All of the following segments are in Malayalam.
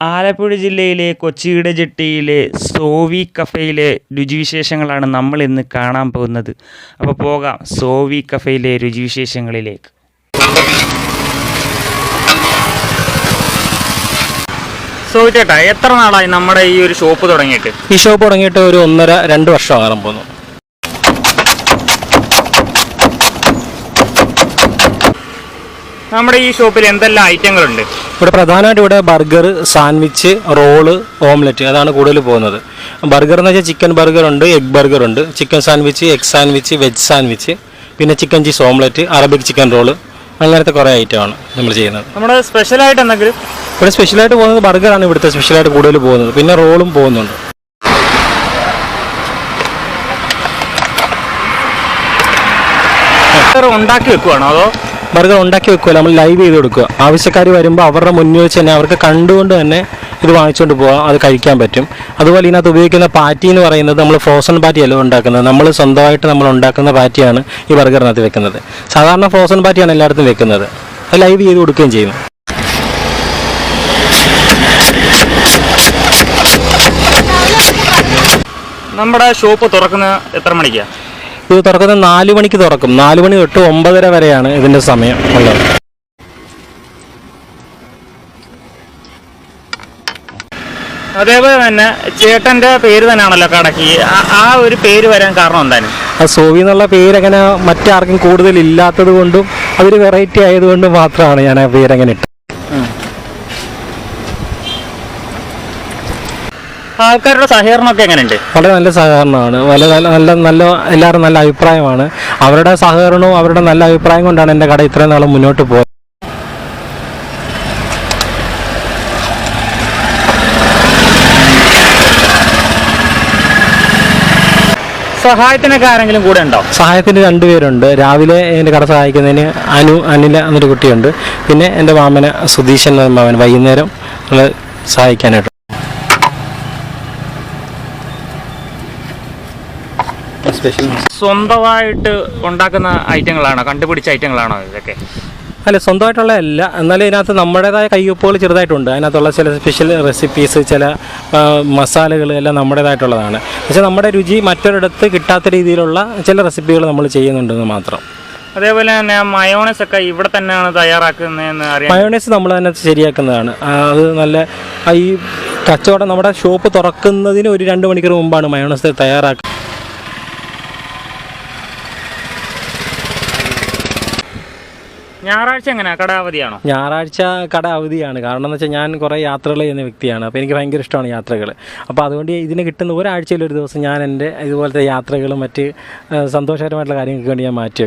ആലപ്പുഴ ജില്ലയിലെ കൊച്ചിയുടെ ജെട്ടിയിലെ സോവി കഫയിലെ രുചിവിശേഷങ്ങളാണ് നമ്മൾ ഇന്ന് കാണാൻ പോകുന്നത്. അപ്പോൾ പോകാം സോവി കഫയിലെ രുചിവിശേഷങ്ങളിലേക്ക്. സോവി ചേട്ടാ എത്ര നാളായി നമ്മുടെ ഈ ഒരു ഷോപ്പ് തുടങ്ങിയിട്ട്? ഈ ഷോപ്പ് തുടങ്ങിയിട്ട് ഒരു ഒന്നര രണ്ട് വർഷം ആകാൻ പോകുന്നു. നമ്മുടെ ഈ ഷോപ്പിൽ എന്തെല്ലാം ഐറ്റങ്ങളുണ്ട്? ഇവിടെ പ്രധാനമായിട്ട് ഇവിടെ ബർഗർ സാൻഡ്വിച്ച് റോൾ ഓംലെറ്റ് അതാണ് കൂടുതൽ പോകുന്നത്. ബർഗർ എന്ന് വെച്ചാൽ ചിക്കൻ ബർഗർ ഉണ്ട് എഗ് ബർഗർ ഉണ്ട്. Chicken sandwich egg sandwich veg sandwich പിന്നെ chicken cheese omelette Arabic chicken roll അങ്ങനത്തെ കുറേ ഐറ്റമാണ് നമ്മൾ ചെയ്യുന്നത്. നമ്മുടെ സ്പെഷ്യലായിട്ട് എന്തെങ്കിലും? ഇവിടെ സ്പെഷ്യലായിട്ട് പോകുന്നത് ബർഗറാണ് ഇവിടുത്തെ സ്പെഷ്യലായിട്ട് കൂടുതൽ പോകുന്നത്. പിന്നെ റോളും പോകുന്നുണ്ട്. ഉണ്ടാക്കി വെക്കുവാണോ അതോ ബർഗർ ഉണ്ടാക്കി വെക്കുമല്ലോ നമ്മൾ ലൈവ് ചെയ്ത് കൊടുക്കുക. ആവശ്യക്കാർ വരുമ്പോൾ അവരുടെ മുന്നിൽ വെച്ച് തന്നെ അവർക്ക് കണ്ടുകൊണ്ട് തന്നെ ഇത് വാങ്ങിച്ചുകൊണ്ട് പോകാം അത് കഴിക്കാൻ പറ്റും. അതുപോലെ ഇതിനകത്ത് ഉപയോഗിക്കുന്ന പാറ്റി എന്ന് പറയുന്നത് നമ്മൾ ഫ്രോസൺ പാറ്റി അല്ല ഉണ്ടാക്കുന്നത്. നമ്മൾ സ്വന്തമായിട്ട് നമ്മൾ ഉണ്ടാക്കുന്ന പാറ്റിയാണ് ഈ ബർഗറിനകത്ത് വെക്കുന്നത്. സാധാരണ ഫ്രോസൺ പാറ്റിയാണ് എല്ലായിടത്തും വെക്കുന്നത്. അത് ലൈവ് ചെയ്ത് കൊടുക്കുകയും ചെയ്യുന്നു നമ്മുടെ ഷോപ്പ് തുറക്കുന്നത് എത്ര മണിക്കാണ് ഇത് തുറക്കുന്നത് നാല് മണിക്ക് തുറക്കും. നാല് മണി തൊട്ട് ഒമ്പതര വരെയാണ് ഇതിന്റെ സമയം ഉള്ളത്. അതേപോലെ തന്നെ ചേട്ടന്റെ പേര് തന്നെയാണല്ലോ കടക്ക്. ആ- ആ ഒരു പേര് വരാൻ കാരണം എന്താണ്? ആ സോവി എന്നുള്ള പേരങ്ങനെ മറ്റാർക്കും കൂടുതൽ ഇല്ലാത്തത് കൊണ്ടും അതൊരു വെറൈറ്റി ആയതുകൊണ്ടും മാത്രമാണ് ഞാൻ ആ പേരങ്ങനെ ഇട്ടത് ആൾക്കാരുടെ സഹകരണമൊക്കെ എങ്ങനെയുണ്ട്? വളരെ നല്ല സഹകരണമാണ്. വളരെ നല്ല നല്ല നല്ല എല്ലാവരും നല്ല അഭിപ്രായമാണ്. അവരുടെ സഹകരണവും അവരുടെ നല്ല അഭിപ്രായം കൊണ്ടാണ് എന്റെ കട ഇത്രയും നാളും മുന്നോട്ട് പോയത്. സഹായത്തിനൊക്കെ ആരെങ്കിലും കൂടെ ഉണ്ടോ? സഹായത്തിന് രണ്ടുപേരുണ്ട് രാവിലെ എന്റെ കട സഹായിക്കുന്നതിന് അനു അനില എന്നൊരു കുട്ടിയുണ്ട്. പിന്നെ എന്റെ മാമന സുധീഷൻ എന്ന മാമൻ വൈകുന്നേരം സഹായിക്കാനായിട്ട് സ്പെഷ്യൽ സ്വന്തമായിട്ട് ഉണ്ടാക്കുന്ന ഐറ്റങ്ങളാണോ? കണ്ടുപിടിച്ച ഐറ്റങ്ങളാണോ ഇതൊക്കെ? അല്ല സ്വന്തമായിട്ടുള്ള അല്ല. എന്നാലും ഇതിനകത്ത് നമ്മുടേതായ കയ്യൊപ്പുകൾ ചെറുതായിട്ടുണ്ട്. അതിനകത്തുള്ള ചില സ്പെഷ്യൽ റെസിപ്പീസ് ചില മസാലകൾ എല്ലാം നമ്മുടേതായിട്ടുള്ളതാണ്. പക്ഷേ നമ്മുടെ രുചി മറ്റൊരിടത്ത് കിട്ടാത്ത രീതിയിലുള്ള ചില റെസിപ്പികൾ നമ്മൾ ചെയ്യുന്നുണ്ടെന്ന് മാത്രം. അതേപോലെ തന്നെ മയോണൈസ് ഒക്കെ ഇവിടെ തന്നെയാണ് തയ്യാറാക്കുന്നതെന്ന് അറിയാം മയോണൈസ് നമ്മൾ തന്നെ ശരിയാക്കുന്നതാണ്. അത് നല്ല ഈ കച്ചവടം നമ്മുടെ ഷോപ്പ് തുറക്കുന്നതിന് ഒരു രണ്ട് മണിക്കൂർ മുമ്പാണ് മയോണൈസ് തയ്യാറാക്കുക ഞായറാഴ്ച എങ്ങനെയാ? കട അവധിയാണോ ഞായറാഴ്ച കട അവധിയാണ് കാരണം എന്ന് വെച്ചാൽ ഞാൻ കുറേ യാത്രകൾ ചെയ്യുന്ന വ്യക്തിയാണ്. അപ്പോൾ എനിക്ക് ഭയങ്കര ഇഷ്ടമാണ് യാത്രകൾ അപ്പോൾ അതുകൊണ്ട് ഇതിന് കിട്ടുന്ന ഒരാഴ്ചയിൽ ഒരു ദിവസം ഞാൻ എന്റെ ഇതുപോലത്തെ യാത്രകളും മറ്റ് സന്തോഷകരമായിട്ടുള്ള കാര്യങ്ങൾക്ക് വേണ്ടി ഞാൻ മാറ്റി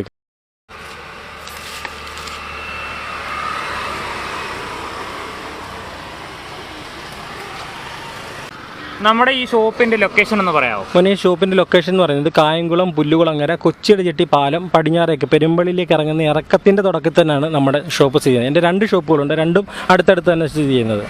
നമ്മുടെ ഈ ഷോപ്പിന്റെ ലൊക്കേഷൻ ഒന്ന് പറയാമോ മോനെ ഷോപ്പിന്റെ ലൊക്കേഷൻ എന്ന് പറയുന്നത് കായംകുളം പുല്ലുകുളങ്ങര കൊച്ചിയുടെ ചെട്ടി പാലം പടിഞ്ഞാറേക്ക് പെരുമ്പള്ളിയിലേക്ക് ഇറങ്ങുന്ന ഇറക്കത്തിന്റെ തുടക്കത്തിൽ തന്നെയാണ് നമ്മുടെ ഷോപ്പ് സ്ഥിതി ചെയ്യുന്നത്. എന്റെ രണ്ട് ഷോപ്പുകളുണ്ട്. രണ്ടും അടുത്തടുത്ത് തന്നെ സ്ഥിതി ചെയ്യുന്നത്.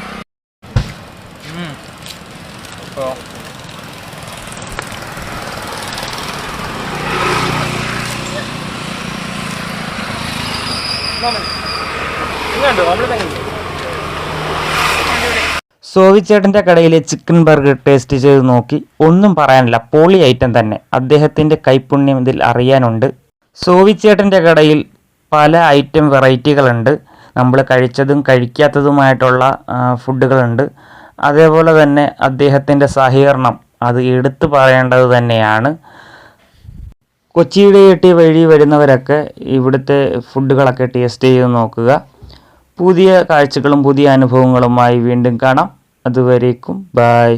സോവിച്ചേട്ടന്റെ കടയിലെ ചിക്കൻ ബർഗർ ടേസ്റ്റ് ചെയ്ത് നോക്കി. ഒന്നും പറയാനില്ല. പോളി ഐറ്റം തന്നെ. അദ്ദേഹത്തിന്റെ കൈപ്പുണ്യം ഇതിൽ അറിയാനുണ്ട്. സോവിച്ചേട്ടന്റെ കടയിൽ പല ഐറ്റം വെറൈറ്റികളുണ്ട് നമ്മൾ കഴിച്ചതും കഴിക്കാത്തതുമായിട്ടുള്ള ഫുഡുകളുണ്ട് അതേപോലെ തന്നെ അദ്ദേഹത്തിന്റെ സഹകരണം അത് എടുത്തു പറയേണ്ടത് തന്നെയാണ്. കൊച്ചിയുടെ എട്ടി വഴി വരുന്നവരൊക്കെ ഇവിടുത്തെ ഫുഡുകളൊക്കെ ടേസ്റ്റ് ചെയ്ത് നോക്കുക. പുതിയ കാഴ്ചകളും പുതിയ അനുഭവങ്ങളുമായി വീണ്ടും കാണാം. അതുവരേക്കും. ബായ്